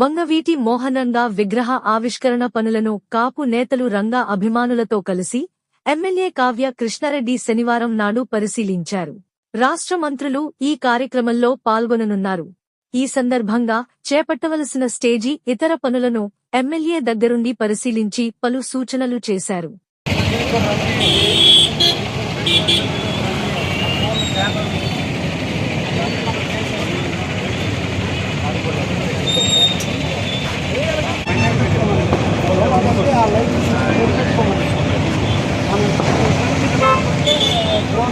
వంగవీటి మోహనంగా విగ్రహ ఆవిష్కరణ పనులను కాపు నేతలు రంగా అభిమానులతో కలిసి ఎమ్మెల్యే కావ్య కృష్ణారెడ్డి శనివారం నాడు పరిశీలించారు. రాష్ట్ర మంత్రులు ఈ కార్యక్రమంలో పాల్గొననున్నారు. ఈ సందర్భంగా చేపట్టవలసిన స్టేజీ ఇతర పనులను ఎమ్మెల్యే దగ్గరుండి పరిశీలించి పలు సూచనలు చేశారు.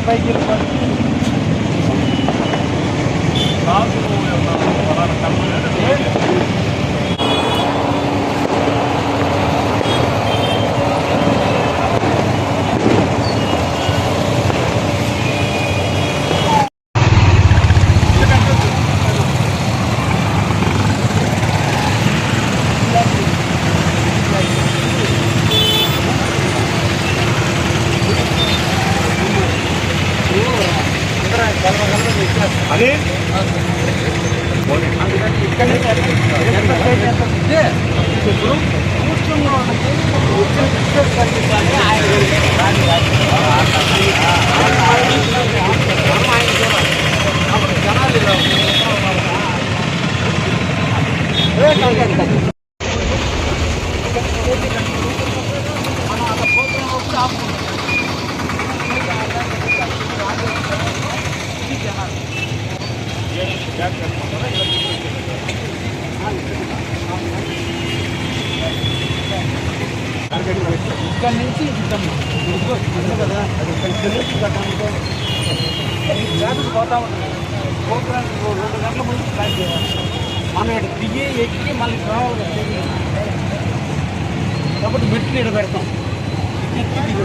Pwede yung అని ఇక్కడ నుంచి కదా అది ఇక్కడ నుంచి కట్టడంతో ట్రాఫిక్ పోతా ఉంటుంది ప్రోగ్రామ్ రెండు గంటల ముందు ప్లాన్ చేయాలి మనం ఇక్కడ దిగి ఎక్కి మళ్ళీ రావాలి కాబట్టి మెట్లు ఇక్కడ పెడతాం ఎక్కి దిగి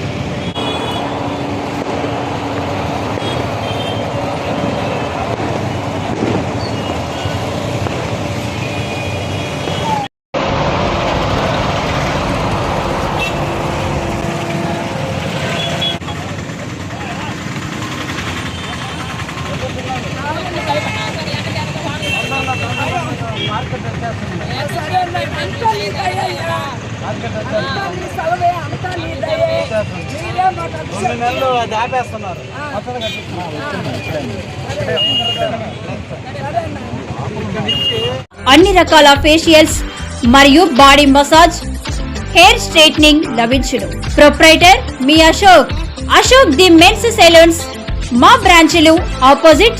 రెండు నెలలు అది ఆపేస్తున్నారు మొత్తం అన్ని రకాల ఫేషియల్స్ మరియు బాడీ మసాజ్ హెయిర్ స్ట్రైట్నింగ్ లభించును. Proprietor me Ashok. Ashok the men's salons మా బ్రాంచ్లు opposite